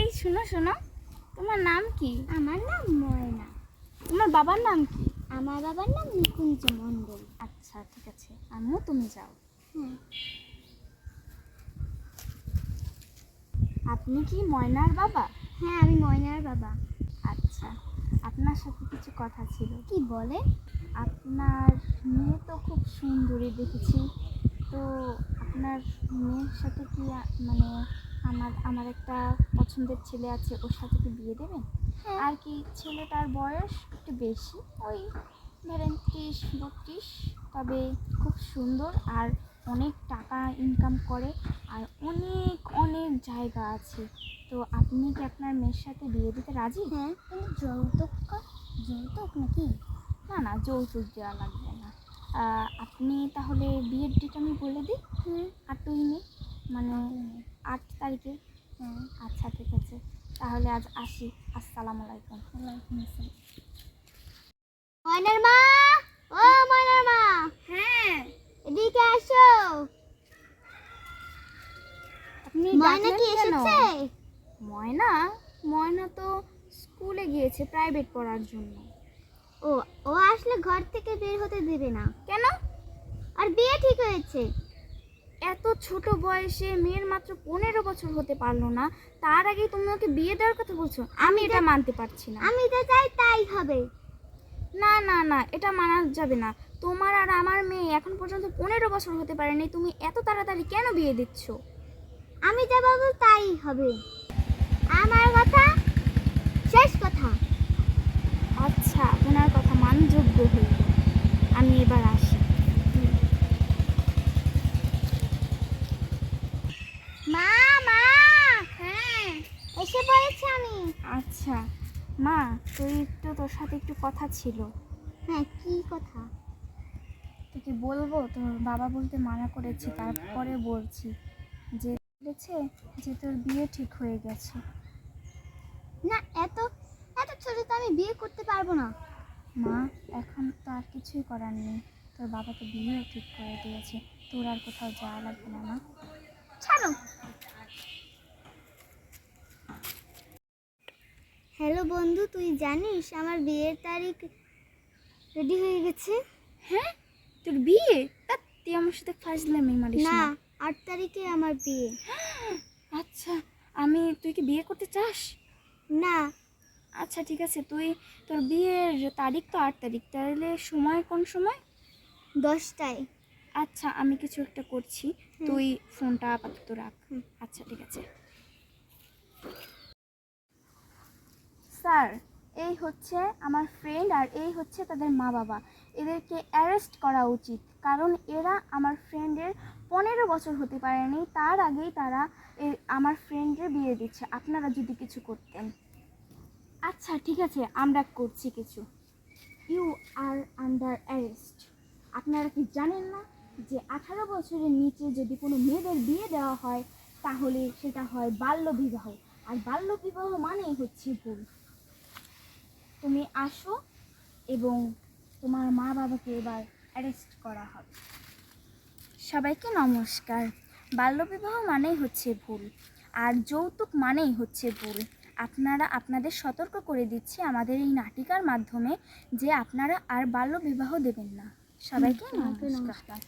এই শোনো শোনো। তোমার নাম কি? আমার নাম ময়না। তোমার বাবার নাম কি? আমার বাবার নাম নিকুঞ্জ মণ্ডল। আচ্ছা ঠিক আছে। আমিও তুমি যাও। হ্যাঁ। আপনি কি ময়নার বাবা? হ্যাঁ আমি ময়নার বাবা। আচ্ছা আপনার সাথে কিছু কথা ছিল। কি বলে? আপনার মেয়ে তো খুব সুন্দরী দেখেছি। তো আপনার মেয়ের সাথে কি মানে আমার আমার একটা পছন্দের ছেলে আছে ওর সাথে কি বিয়ে দেবেন? হ্যাঁ। আর কি ছেলেটার বয়স একটু বেশি? ওই ধরেন ত্রিশ বত্রিশ তবে খুব সুন্দর আর অনেক টাকা ইনকাম করে আর অনেক অনেক জায়গা আছে। তো আপনি কি আপনার মেয়ের সাথে বিয়ে দিতে রাজি? হ্যাঁ কিন্তু যৌতুক যৌতুক নাকি? না না যৌতুক দেওয়া লাগবে না। আপনি তাহলে বিয়ের ডেট আমি বলে দিই। হুম। আটই মে মানে আট তারিখে। আচ্ছা ঠিক আছে। তাহলে আজ আসি। আসসালামু আলাইকুম। ওয়ালাইকুম আসসালাম। ময়নার মা! ও ময়নার মা! হ্যাঁ। এদিকে আসো। আপনি ময়না কি এসেছে? ময়না? ময়না তো স্কুলে গিয়েছে প্রাইভেট পড়ার জন্য। ও ও আসলে ঘর থেকে বের হতে দেবে না। কেন? আর বিয়ে ঠিক হয়েছে। এত ছোট বয়সে মেয়ের মাত্র পনেরো বছর হতে পারল না তার আগে তুমি ওকে বিয়ে দেওয়ার কথা বলছো আমি এটা মানতে পারছি না। আমি তো চাই তাই হবে। না না না এটা মানা যাবে না। তোমার আর আমার মেয়ে এখন পর্যন্ত পনেরো বছর হতে পারেনি তুমি এত তাড়াতাড়ি কেন বিয়ে দিচ্ছ? আমি যা বলব তাই হবে। আমার কথা শেষ কথা। আচ্ছা আপনার কথা মানযোগ্য হইল আমি এবার আসি মা মা হ্যাঁ এসে পড়েছি আমি আচ্ছা মা তুই একটু তোর সাথে একটু কথা ছিল। হ্যাঁ কি কথা? তোকে বলব? তোর বাবা বলতে মানা করেছি তারপরে বলছি। যে বলেছে যে তোর বিয়ে ঠিক হয়ে গেছে। না এত এত ছোট তো আমি বিয়ে করতে পারব না। মা এখন তো আর কিছুই করার নেই। তোর বাবা তো বিয়েও ঠিক করে দিয়েছে। তোর আর কোথাও যাওয়া লাগবে না মা। ছাড়ো। হ্যালো বন্ধু তুই জানিস আমার বিয়ের তারিখ রেডি হয়ে গেছে? হ্যাঁ? তোর বিয়ে? তা তুই আমার সাথে ফাজলামি মারিস না না। আট তারিখে আমার বিয়ে। আচ্ছা আমি তুই কি বিয়ে করতে চাস? না। আচ্ছা ঠিক আছে তুই তোর বিয়ের তারিখ তো আট তারিখ তাহলে সময় কোন সময়? দশটায়। আচ্ছা আমি কিছু একটা করছি তুই ফোনটা আপাতত রাখ। আচ্ছা ঠিক আছে। স্যার, এই হচ্ছে আমার ফ্রেন্ড আর এই হচ্ছে তাদের মা বাবা। এদেরকে অ্যারেস্ট করা উচিত, কারণ এরা আমার ফ্রেন্ডের পনেরো বছর হতে পারেনি, তার আগেই তারা আমার ফ্রেন্ডের বিয়ে দিচ্ছে। আপনারা যদি কিছু করতেন। আচ্ছা ঠিক আছে, আমরা করছি কিছু। ইউ আর আন্ডার অ্যারেস্ট আপনারা কি জানেন না যে আঠারো বছরের নিচে যদি কোনো মেয়েদের বিয়ে দেওয়া হয়, তাহলে সেটা হয় বাল্যবিবাহ। আর বাল্যবিবাহ মানেই হচ্ছে ভুল। তুমি আসো এবং তোমার মা বাবাকে এবার অ্যারেস্ট করা হবে। সবাইকে নমস্কার। বাল্যবিবাহ মানেই হচ্ছে ভুল আর যৌতুক মানেই হচ্ছে ভুল। আপনারা আপনাদের সতর্ক করে দিচ্ছি আমাদের এই নাটিকার মাধ্যমে যে আপনারা আর বাল্যবিবাহ দেবেন না। সবাইকে নমস্কার।